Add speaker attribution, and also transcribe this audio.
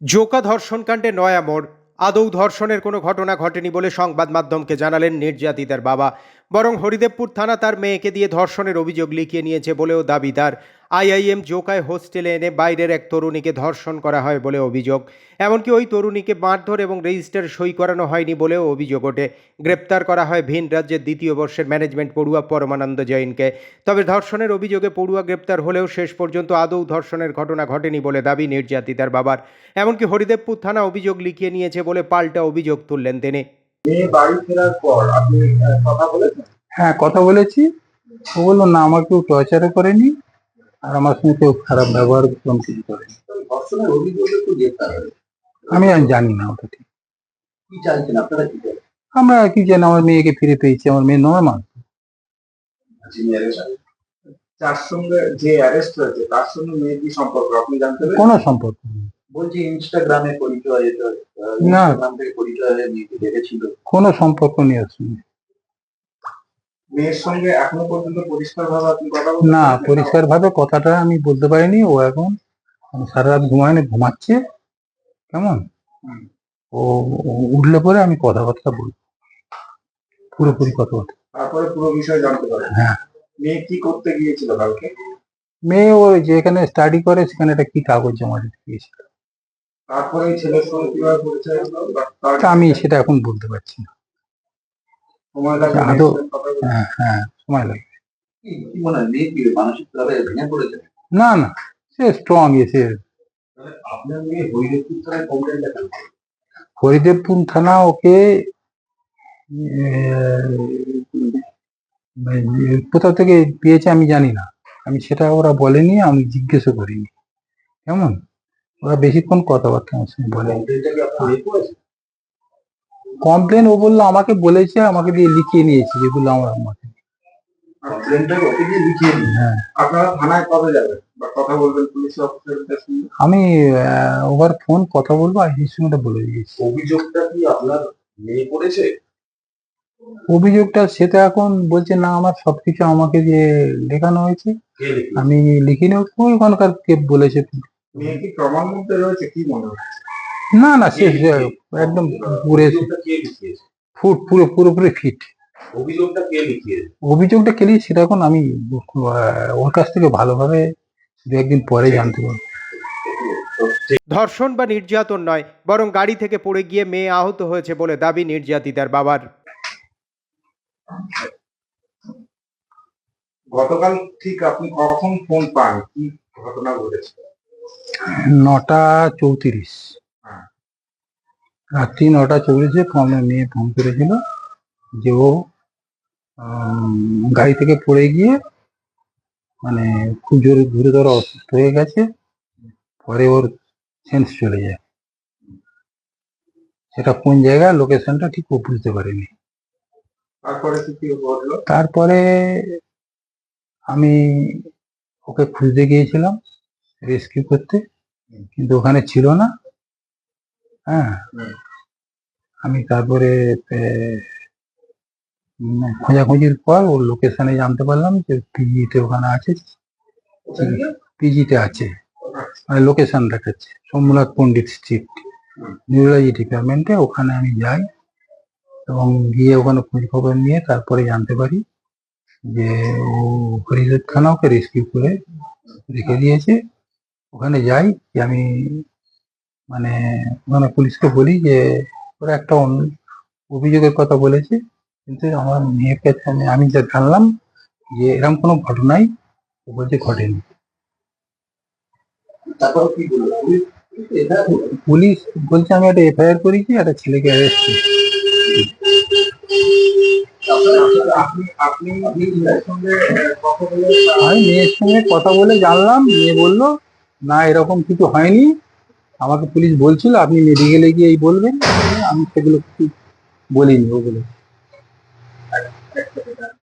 Speaker 1: জোকা ধর্ষণকাণ্ডে নয়া মোড়। আদৌ ধর্ষণের কোনো ঘটনা ঘটেনি বলে সংবাদ মাধ্যমকে জানালেন নির্যাতিতার বাবা। বরং হরিদেবপুর থানা তার মেয়েকে দিয়ে ধর্ষণের অভিযোগ লিখিয়ে নিয়েছে বলেও দাবি তার আইআইএম জোকায় হোস্টেলে এনে বাইরের এক তরুণীকে ধর্ষণ করা হয় বলে অভিযোগ। এমনকি ওই তরুণীকে মারধর এবং রেজিস্টার সই করানো হয়নি বলেও অভিযোগ ওঠে। গ্রেপ্তার করা হয় ভিন রাজ্যের দ্বিতীয় বর্ষের ম্যানেজমেন্ট পড়ুয়া পরমানন্দ জৈনকে। তবে ধর্ষণের অভিযোগে পড়ুয়া গ্রেপ্তার হলেও শেষ পর্যন্ত আদৌ ধর্ষণের ঘটনা ঘটেনি বলে দাবি নির্যাতিতার বাবার। এমনকি হরিদেবপুর থানা অভিযোগ লিখিয়ে নিয়েছে বলে পাল্টা অভিযোগ তুললেন তিনি।
Speaker 2: বাড়ি ফেরার পর আপনি কথা বলেছেন?
Speaker 3: হ্যাঁ কথা বলেছি। ও বলল না আমার কেউ টর্চারও করেনি। আর আমার সঙ্গে কেউ খারাপ ব্যবহার কোন কিছু
Speaker 2: হয়েছে
Speaker 3: আমি আর জানি না ওটা ঠিক। আমরা কি জানি আমার মেয়েকে ফিরে পেয়েছি আমার মেয়ে নর্মাল
Speaker 2: arrest সঙ্গে যে অ্যারেস্ট হয়েছে তার সঙ্গে মেয়ে কি সম্পর্ক? আপনি জানতে
Speaker 3: কোনো সম্পর্ক নেই।
Speaker 2: বলছি ইনস্টাগ্রামে পরিচয়
Speaker 3: না।
Speaker 2: পরিচয় মেয়েকে দেখেছিল।
Speaker 3: কোনো সম্পর্ক নেই ওর সঙ্গে।
Speaker 2: মেয়ের সঙ্গে এখনও পর্যন্ত পরিষ্কার ভাবে আপনি কথা
Speaker 3: না
Speaker 2: পারছেন?
Speaker 3: পরিষ্কার ভাবে কথাটা আমি বলতে পারিনি। ও এখন সারা রাত ঘুমায়নি ঘুমাচ্ছে। কেমন? ও উঠলে পরে আমি কথাবার্তা বলব। পুরোপুরি কথাবার্তা।
Speaker 2: তারপরে পুরো বিষয় জানতে পারেন
Speaker 3: হ্যাঁ।
Speaker 2: মেয়ে কি করতে গিয়েছিল কালকে?
Speaker 3: মেয়ে ও যেখানে স্টাডি করে সেখানে একটা কি কাগজ জমা দিতে গিয়েছিল।
Speaker 2: তারপরে ছেলের সঙ্গে কীভাবে পরিচয় হলো
Speaker 3: আমি সেটা এখন বলতে পারছি না
Speaker 2: সময় লাগবে
Speaker 3: আদৌ-
Speaker 2: মেয়ের সঙ্গে কথা বলতে?
Speaker 3: হ্যাঁ হ্যাঁ সময়
Speaker 2: কি মনে হয় পড়েছে?
Speaker 3: না না সে স্ট্রং এসে
Speaker 2: হরিদেবপুর
Speaker 3: থানা ওকে কোথাও থেকে পেয়েছে আমি জানি না। আমি সেটা ওরা বলেনি আমি জিজ্ঞেসও করিনি। কেমন? ওরা বেশিক্ষণ কথাবার্তা আমার সঙ্গে বলে কমপ্লেন ও বলল আমাকে বলেছে আমাকে দিয়ে লিখিয়ে নিয়েছে যেগুলো আমার আমাকে হ্যাঁ।
Speaker 2: আপনারা থানায় কবে যাবেন? বা কথা বলবেন পুলিশ অফিসারদের সঙ্গে?
Speaker 3: আমি ওভার ফোন কথা বলব আইসির সঙ্গে ওটা বলে দিয়েছি
Speaker 2: অভিযোগটা কি আপনার মেয়ে করেছে?
Speaker 3: অভিযোগটা সেটা এখন বলছে না আমার সবকিছু আমাকে দিয়ে লেখানো হয়েছে আমি লিখিনি। ওখানকার কে বলেছে?
Speaker 2: মেয়ে কি প্রমাণ মধ্যে রয়েছে? কি মনে হচ্ছে?
Speaker 3: না না সে সে একদম পুরো ফুট পুরো পুরোপুরি ফিট
Speaker 2: অভিযোগটা কে লিখিয়েছে?
Speaker 3: অভিযোগটা সেটা এখন আমি ওর কাছ থেকে ভালোভাবে দু একদিন পরে জানতে পারব।
Speaker 1: ধর্ষণ বা নির্যাতন নয় বরং গাড়ি থেকে পড়ে গিয়ে মেয়ে আহত হয়েছে বলে দাবি নির্যাতিতার বাবার।
Speaker 2: গতকাল ঠিক আপনি কখন ফোন পান? কি ঘটনা ঘটেছে?
Speaker 3: নটা চৌত্রিশ। রাত্রি নটা চৌত্রিশে আমার মেয়ে ফোন করেছিল যে ও গাড়ি থেকে পড়ে গিয়ে মানে খুব জোরে গুরুতর অসুস্থ হয়ে গেছে। পরে ওর সেন্স চলে যায়। সেটা কোন জায়গা লোকেশনটা ঠিক ও বুঝতে পারেনি।
Speaker 2: তারপরে কি কি ঘটলো?
Speaker 3: তারপরে আমি ওকে খুঁজতে গিয়েছিলাম রেস্কিউ করতে। কিন্তু ওখানে ছিল না। হ্যাঁ। আমি তারপরে খোঁজাখুঁজির পর ওর লোকেশনে জানতে পারলাম যে পিজিতে ওখানে আছে? পিজিতে আছে। মানে লোকেশন দেখাচ্ছে। সোমনাথ পণ্ডিত স্ট্রিট নিউরোলজি ডিপার্টমেন্টে ওখানে আমি যাই এবং গিয়ে ওখানে খোঁজ খবর নিয়ে তারপরে জানতে পারি যে ও হরিদেব থানা ওকে রেস্কিউ করে রেখে দিয়েছে। ওখানে যাই যে আমি মানে ওখানে পুলিশকে বলি যে ওরা একটা অভিযোগের কথা বলেছে কিন্তু আমার মেয়ের কাছে আমি আমি যা জানলাম যে এরকম কোনো ঘটনাই ও বলছে ঘটেনি।
Speaker 2: তারপরে কি বলল? পুলিশ
Speaker 3: বলছে আমি একটা এফআইআর করেছি একটা ছেলেকে অ্যারেস্ট করেছি। আমি মেয়ের সঙ্গে কথা বলে জানলাম মেয়ে বলল না এরকম কিছু হয়নি। আমাকে পুলিশ বলছিল আপনি মেডিকেলে গিয়ে এই বলবেন। আমি সেগুলো কিছু বলিনি ও বলে